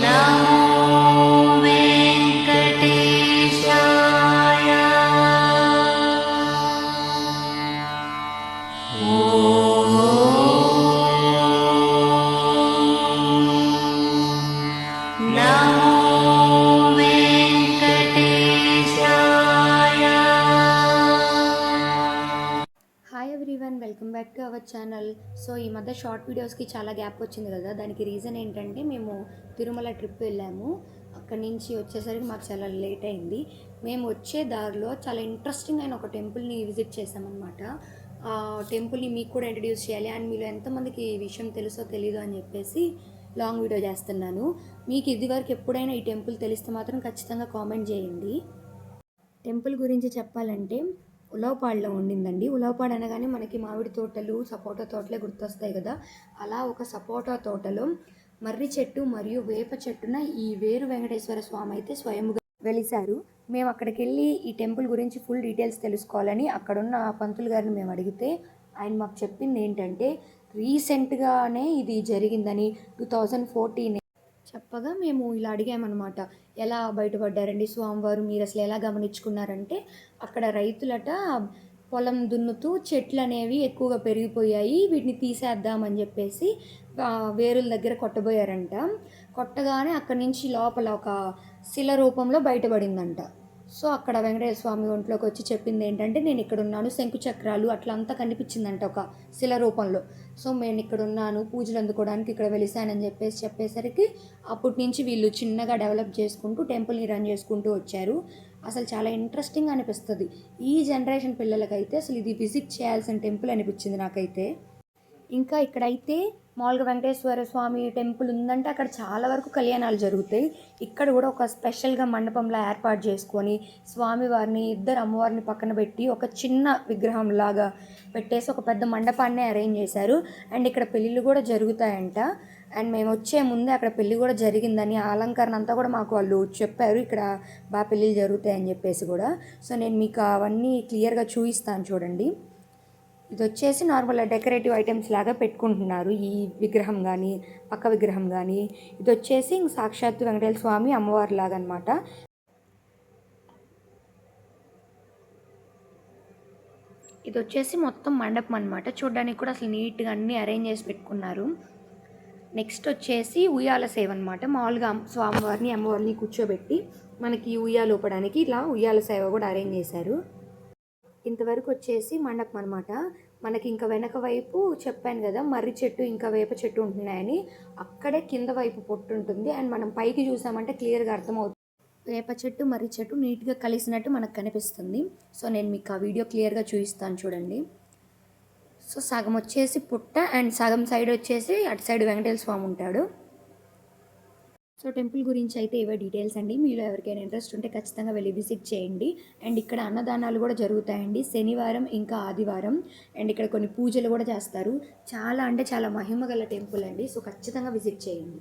now. Everyone welcome back to our channel so ఈ మధ్య short వీడియోస్కి చాలా గ్యాప్ వచ్చింది కదా. దానికి రీజన్ ఏంటంటే మేము తిరుమల ట్రిప్ వెళ్ళాము. అక్కడి నుంచి వచ్చేసరికి మాకు చాలా లేట్ అయింది. మేము వచ్చే దారిలో చాలా ఇంట్రెస్టింగ్ అయిన ఒక టెంపుల్ని విజిట్ చేసామన్నమాట ఆ టెంపుల్ని మీకు కూడా ఇంట్రడ్యూస్ చేయాలి. అండ్ మీలో ఎంతమందికి ఈ విషయం తెలుసో తెలీదో అని చెప్పేసి లాంగ్ వీడియో చేస్తున్నాను. మీకు ఇదివరకు ఎప్పుడైనా ఈ టెంపుల్ తెలిస్తే మాత్రం ఖచ్చితంగా కామెంట్ చేయండి. టెంపుల్ గురించి చెప్పాలంటే ఉలవపాడులో ఉండిందండి ఉలవపాడు అనగానే మనకి మామిడి తోటలు సపోటా తోటలే గుర్తొస్తాయి కదా. అలా ఒక సపోటా తోటలో మర్రి చెట్టు మరియు వేప చెట్టున ఈ వేరు వెంకటేశ్వర స్వామి అయితే స్వయంగా వెలిశారు. మేము అక్కడికి వెళ్ళి ఈ టెంపుల్ గురించి ఫుల్ డీటెయిల్స్ తెలుసుకోవాలని అక్కడున్న పంతులు గారిని మేము అడిగితే ఆయన మాకు చెప్పింది ఏంటంటే రీసెంట్గానే ఇది జరిగిందని టూ థౌజండ్ ఫోర్టీన్ చెప్పగా మేము ఇలా అడిగామన్నమాట. ఎలా బయటపడ్డారండి స్వామివారు? మీరు అసలు ఎలా గమనించుకున్నారంటే అక్కడ రైతులట పొలం దున్నుతూ చెట్లు అనేవి ఎక్కువగా పెరిగిపోయాయి వీటిని తీసేద్దామని చెప్పేసి వేరుల దగ్గర కొట్టబోయారంట. కొట్టగానే అక్కడి నుంచి లోపల ఒక శిల రూపంలో బయటపడిందంట. సో అక్కడ వెంకటేశ్వర స్వామి ఒంట్లోకి వచ్చి చెప్పింది ఏంటంటే నేను ఇక్కడ ఉన్నాను శంకు చక్రాలు అట్లా అంతా కనిపించిందంట ఒక శిల రూపంలో. సో నేను ఇక్కడ ఉన్నాను పూజలు అందుకోవడానికి ఇక్కడ వెలిసానని చెప్పేసి చెప్పేసరికి అప్పటి నుంచి వీళ్ళు చిన్నగా డెవలప్ చేసుకుంటూ టెంపుల్ని రన్ చేసుకుంటూ వచ్చారు. అసలు చాలా ఇంట్రెస్టింగ్ అనిపిస్తుంది. ఈ జనరేషన్ పిల్లలకైతే అసలు ఇది విజిట్ చేయాల్సిన టెంపుల్ అనిపించింది నాకైతే. ఇంకా ఇక్కడైతే మామూలుగా వెంకటేశ్వర స్వామి టెంపుల్ ఉందంటే అక్కడ చాలా వరకు కళ్యాణాలు జరుగుతాయి. ఇక్కడ కూడా ఒక స్పెషల్గా మండపంలో ఏర్పాటు చేసుకొని స్వామివారిని ఇద్దరు అమ్మవారిని పక్కన పెట్టి ఒక చిన్న విగ్రహం లాగా పెట్టేసి ఒక పెద్ద మండపాన్ని అరేంజ్ చేశారు. అండ్ ఇక్కడ పెళ్ళిళ్ళు కూడా జరుగుతాయంట. అండ్ మేము వచ్చే ముందే అక్కడ పెళ్ళి కూడా జరిగిందని ఆ అలంకరణ అంతా కూడా మాకు వాళ్ళు చెప్పారు. ఇక్కడ బాగా పెళ్ళిళ్ళు జరుగుతాయని చెప్పేసి కూడా. సో నేను మీకు అవన్నీ క్లియర్గా చూపిస్తాను చూడండి. ఇది వచ్చేసి నార్మల్ డెకరేటివ్ ఐటమ్స్ లాగా పెట్టుకుంటున్నారు. ఈ విగ్రహం కానీ పక్క విగ్రహం కానీ ఇది వచ్చేసి ఇంక సాక్షాత్తు వెంకటేశ్వర స్వామి అమ్మవారి లాగా అనమాట ఇది వచ్చేసి మొత్తం మండపం అనమాట చూడడానికి కూడా అసలు నీట్గా అన్నీ అరేంజ్ చేసి పెట్టుకున్నారు. నెక్స్ట్ వచ్చేసి ఉయ్యాల సేవ అనమాట మామూలుగా స్వామివారిని అమ్మవారిని కూర్చోబెట్టి మనకి ఉయ్యాలు ఊపడానికి ఇలా ఉయ్యాల సేవ కూడా అరేంజ్ చేశారు. ఇంతవరకు వచ్చేసి మండపం అనమాట మనకి ఇంకా వెనక వైపు చెప్పాను కదా మర్రి చెట్టు ఇంకా వేప చెట్టు ఉంటున్నాయని. అక్కడే కింద వైపు పొట్టు ఉంటుంది. అండ్ మనం పైకి చూసామంటే క్లియర్గా అర్థమవుతుంది. వేప చెట్టు మర్రి చెట్టు నీట్గా కలిసినట్టు మనకు కనిపిస్తుంది. సో నేను మీకు ఆ వీడియో క్లియర్గా చూపిస్తాను చూడండి. సో సగం వచ్చేసి పుట్ట అండ్ సగం సైడ్ వచ్చేసి అటు సైడ్ వెంకటేశ్వర స్వామి ఉంటాడు. సో టెంపుల్ గురించి అయితే ఇవే డీటెయిల్స్ అండి. మీలో ఎవరికైనా ఇంట్రెస్ట్ ఉంటే ఖచ్చితంగా వెళ్ళి విజిట్ చేయండి. అండ్ ఇక్కడ అన్నదానాలు కూడా జరుగుతాయండి. శనివారం ఇంకా ఆదివారం. అండ్ ఇక్కడ కొన్ని పూజలు కూడా చేస్తారు. చాలా అంటే చాలా మహిమ గల టెంపుల్ అండి. సో ఖచ్చితంగా విజిట్ చేయండి.